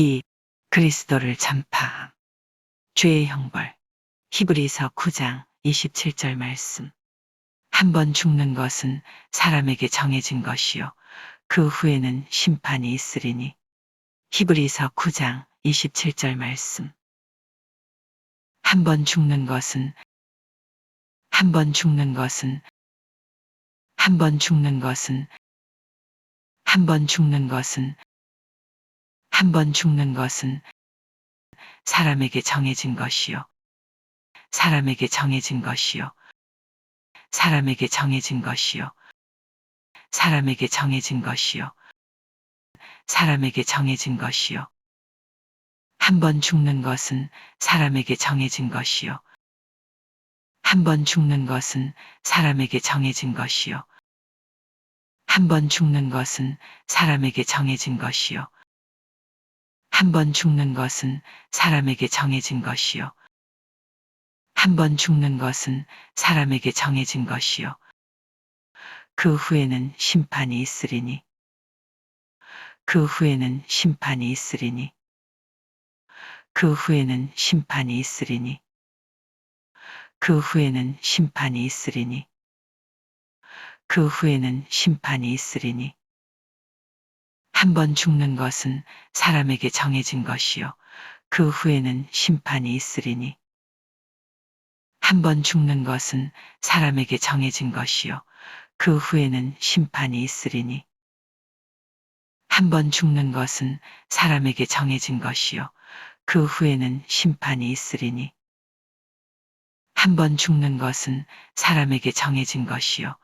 기 그리스도를 전파. 죄의 형벌. 히브리서 9장 27절 말씀. 한 번 죽는 것은 사람에게 정해진 것이요. 그 후에는 심판이 있으리니. 히브리서 9장 27절 말씀. 한 번 죽는 것은 한 번 죽는 것은 한 번 죽는 것은 한 번 죽는 것은 한 번 죽는 것은 사람에게 정해진 것이요. 사람에게 정해진 것이요. 사람에게 정해진 것이요. 사람에게 정해진 것이요. 사람에게 정해진 것이요. 한 번 죽는 것은 사람에게 정해진 것이요. 한 번 죽는 것은 사람에게 정해진 것이요. 한 번 죽는 것은 사람에게 정해진 것이요. 한 번 죽는 것은 사람에게 정해진 것이요. 한 번 죽는 것은 사람에게 정해진 것이요. 그 후에는 심판이 있으리니. 그 후에는 심판이 있으리니. 그 후에는 심판이 있으리니. 그 후에는 심판이 있으리니. 그 후에는 심판이 있으리니. 한 번 죽는 것은 사람에게 정해진 것이요. 그 후에는 심판이 있으리니. 한 번 죽는 것은 사람에게 정해진 것이요. 그 후에는 심판이 있으리니. 한 번 죽는 것은 사람에게 정해진 것이요. 그 후에는 심판이 있으리니. 한 번 죽는 것은 사람에게 정해진 것이요.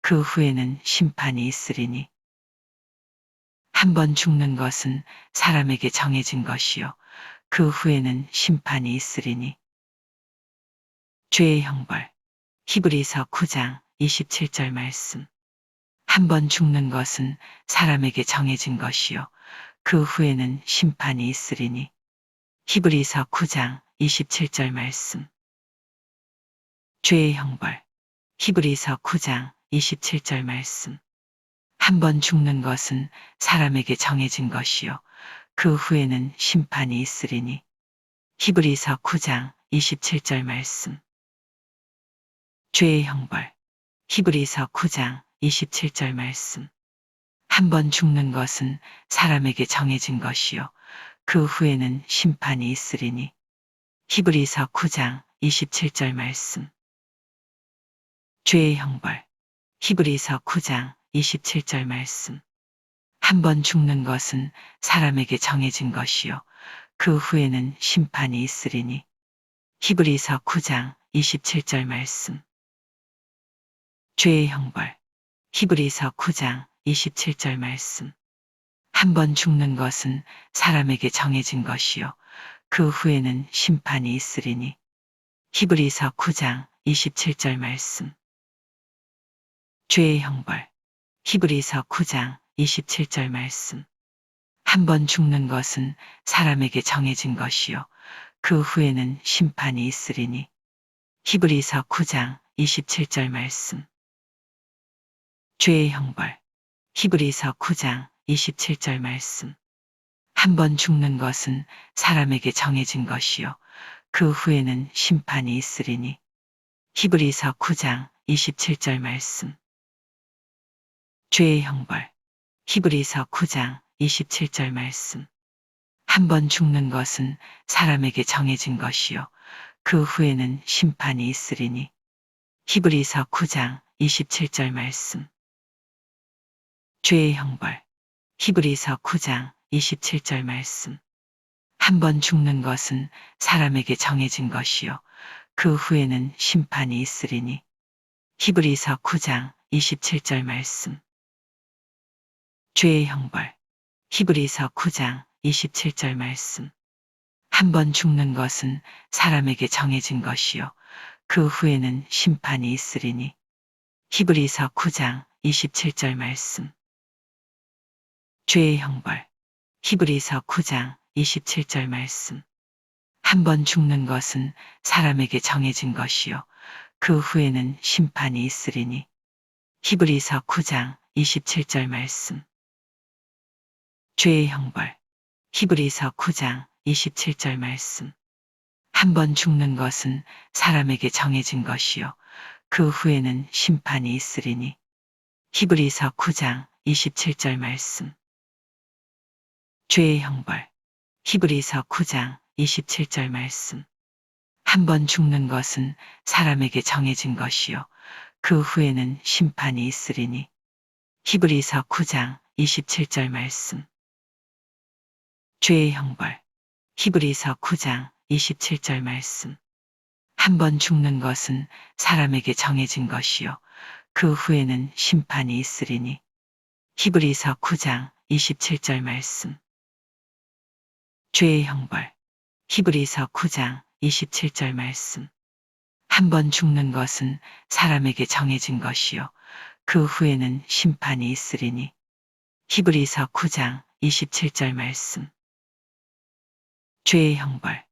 그 후에는 심판이 있으리니. 한 번 죽는 것은 사람에게 정해진 것이요. 그 후에는 심판이 있으리니. 죄의 형벌. 히브리서 9장 27절 말씀. 한 번 죽는 것은 사람에게 정해진 것이요. 그 후에는 심판이 있으리니. 히브리서 9장 27절 말씀. 죄의 형벌. 히브리서 9장 27절 말씀. 한 번 죽는 것은 사람에게 정해진 것이요. 그 후에는 심판이 있으리니. 히브리서 9장 27절 말씀. 죄의 형벌. 히브리서 9장 27절 말씀. 한 번 죽는 것은 사람에게 정해진 것이요. 그 후에는 심판이 있으리니. 히브리서 9장 27절 말씀. 죄의 형벌. 히브리서 9장 27절 말씀. 한 번 죽는 것은 사람에게 정해진 것이요. 그 후에는 심판이 있으리니. 히브리서 9장 27절 말씀. 죄의 형벌. 히브리서 9장 27절 말씀. 한 번 죽는 것은 사람에게 정해진 것이요. 그 후에는 심판이 있으리니. 히브리서 9장 27절 말씀. 죄의 형벌. 히브리서 9장 27절 말씀. 한 번 죽는 것은 사람에게 정해진 것이요. 그 후에는 심판이 있으리니. 히브리서 9장 27절 말씀. 죄의 형벌. 히브리서 9장 27절 말씀. 한 번 죽는 것은 사람에게 정해진 것이요. 그 후에는 심판이 있으리니. 히브리서 9장 27절 말씀. 죄의 형벌. 히브리서 9장 27절 말씀. 한 번 죽는 것은 사람에게 정해진 것이요. 그 후에는 심판이 있으리니. 히브리서 9장 27절 말씀. 죄의 형벌. 히브리서 9장 27절 말씀. 한 번 죽는 것은 사람에게 정해진 것이요. 그 후에는 심판이 있으리니. 히브리서 9장 27절 말씀. 죄의 형벌. 히브리서 9장 27절 말씀. 한 번 죽는 것은 사람에게 정해진 것이요. 그 후에는 심판이 있으리니. 히브리서 9장 27절 말씀. 죄의 형벌. 히브리서 9장 27절 말씀. 한 번 죽는 것은 사람에게 정해진 것이요. 그 후에는 심판이 있으리니. 히브리서 9장 27절 말씀. 죄의 형벌. 히브리서 9장 27절 말씀. 한 번 죽는 것은 사람에게 정해진 것이요. 그 후에는 심판이 있으리니. 히브리서 9장 27절 말씀. 죄의 형벌. 히브리서 9장 27절 말씀. 한 번 죽는 것은 사람에게 정해진 것이요. 그 후에는 심판이 있으리니. 히브리서 9장 27절 말씀. 죄의 형벌. 히브리서 9장 27절 말씀. 한 번 죽는 것은 사람에게 정해진 것이요. 그 후에는 심판이 있으리니. 히브리서 9장 27절 말씀. 죄의 형벌. 히브리서 9장 27절 말씀. 한 번 죽는 것은 사람에게 정해진 것이요. 그 후에는 심판이 있으리니. 히브리서 9장 27절 말씀. 죄의 형벌.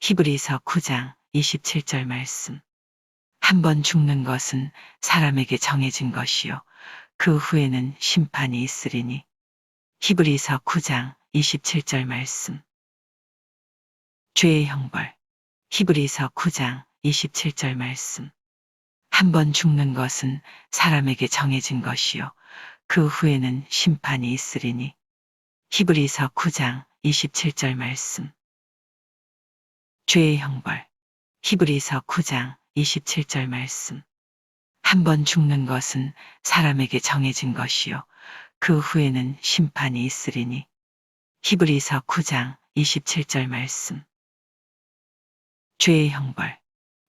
히브리서 9장 27절 말씀. 한 번 죽는 것은 사람에게 정해진 것이요. 그 후에는 심판이 있으리니. 히브리서 9장 27절 말씀. 죄의 형벌. 히브리서 9장 27절 말씀. 한 번 죽는 것은 사람에게 정해진 것이요. 그 후에는 심판이 있으리니. 히브리서 9장 27절 말씀. 죄의 형벌. 히브리서 9장 27절 말씀. 한 번 죽는 것은 사람에게 정해진 것이요. 그 후에는 심판이 있으리니. 히브리서 9장 27절 말씀. 죄의 형벌.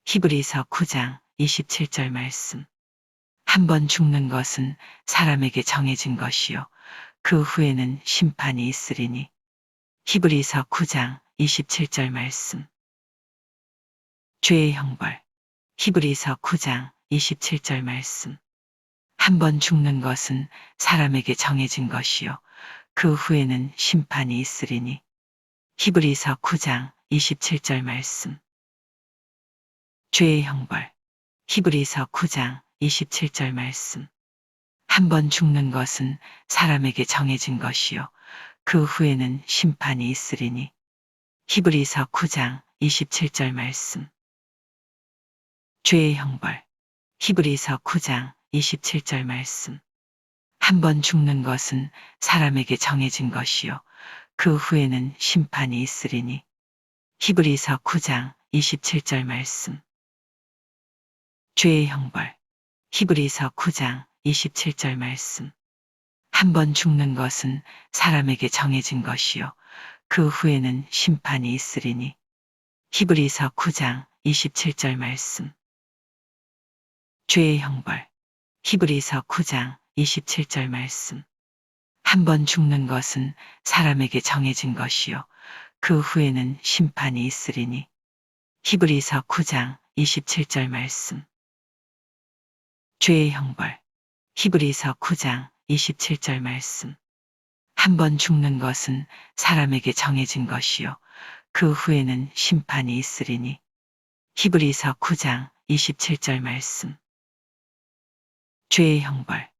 히브리서 9장 27절 말씀. 한 번 죽는 것은 사람에게 정해진 것이요. 그 후에는 심판이 있으리니. 히브리서 9장 27절 말씀. 죄의 형벌. 히브리서 9장 27절 말씀. 한 번 죽는 것은 사람에게 정해진 것이요. 그 후에는 심판이 있으리니. 히브리서 9장 27절 말씀. 죄의 형벌. 히브리서 9장 27절 말씀. 한 번 죽는 것은 사람에게 정해진 것이요. 그 후에는 심판이 있으리니. 히브리서 9장 27절 말씀. 죄의 형벌. 히브리서 9장 27절 말씀. 한 번 죽는 것은 사람에게 정해진 것이요. 그 후에는 심판이 있으리니. 히브리서 9장 27절 말씀. 죄의 형벌. 히브리서 9장 27절 말씀. 한 번 죽는 것은 사람에게 정해진 것이요. 그 후에는 심판이 있으리니. 히브리서 9장 27절 말씀. 죄의 형벌. 히브리서 9장 27절 말씀. 한 번 죽는 것은 사람에게 정해진 것이요. 그 후에는 심판이 있으리니. 히브리서 9장 27절 말씀. 죄의 형벌. 히브리서 9장 27절 말씀. 한 번 죽는 것은 사람에게 정해진 것이요. 그 후에는 심판이 있으리니. 히브리서 9장 27절 말씀. 죄의 형벌.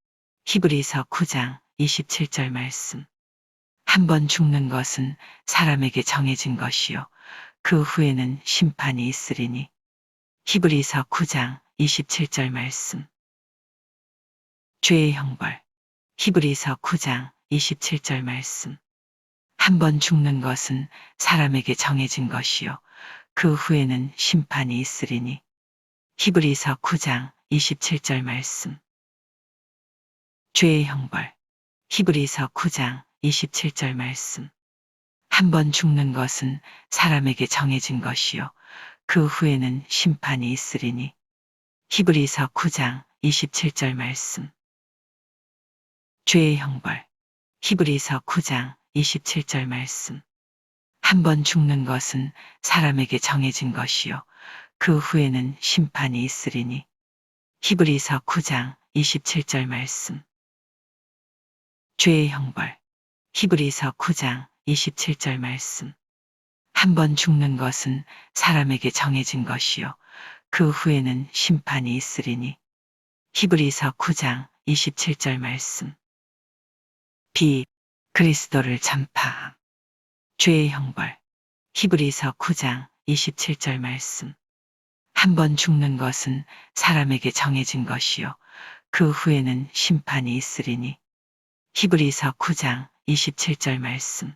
히브리서 9장 27절 말씀. 한 번 죽는 것은 사람에게 정해진 것이요. 그 후에는 심판이 있으리니. 히브리서 9장 27절 말씀. 죄의 형벌. 히브리서 9장 27절 말씀. 한 번 죽는 것은 사람에게 정해진 것이요. 그 후에는 심판이 있으리니. 히브리서 9장 27절 말씀. 죄의 형벌. 히브리서 9장 27절 말씀. 한 번 죽는 것은 사람에게 정해진 것이요. 그 후에는 심판이 있으리니. 히브리서 9장 27절 말씀. 죄의 형벌. 히브리서 9장 27절 말씀. 한 번 죽는 것은 사람에게 정해진 것이요. 그 후에는 심판이 있으리니. 히브리서 9장 27절 말씀. 죄의 형벌. 히브리서 9장 27절 말씀. 한 번 죽는 것은 사람에게 정해진 것이요. 그 후에는 심판이 있으리니. 히브리서 9장 27절 말씀. 비. 그리스도를 전파함. 죄의 형벌. 히브리서 9장 27절 말씀. 한 번 죽는 것은 사람에게 정해진 것이요. 그 후에는 심판이 있으리니. 히브리서 9장 27절 말씀.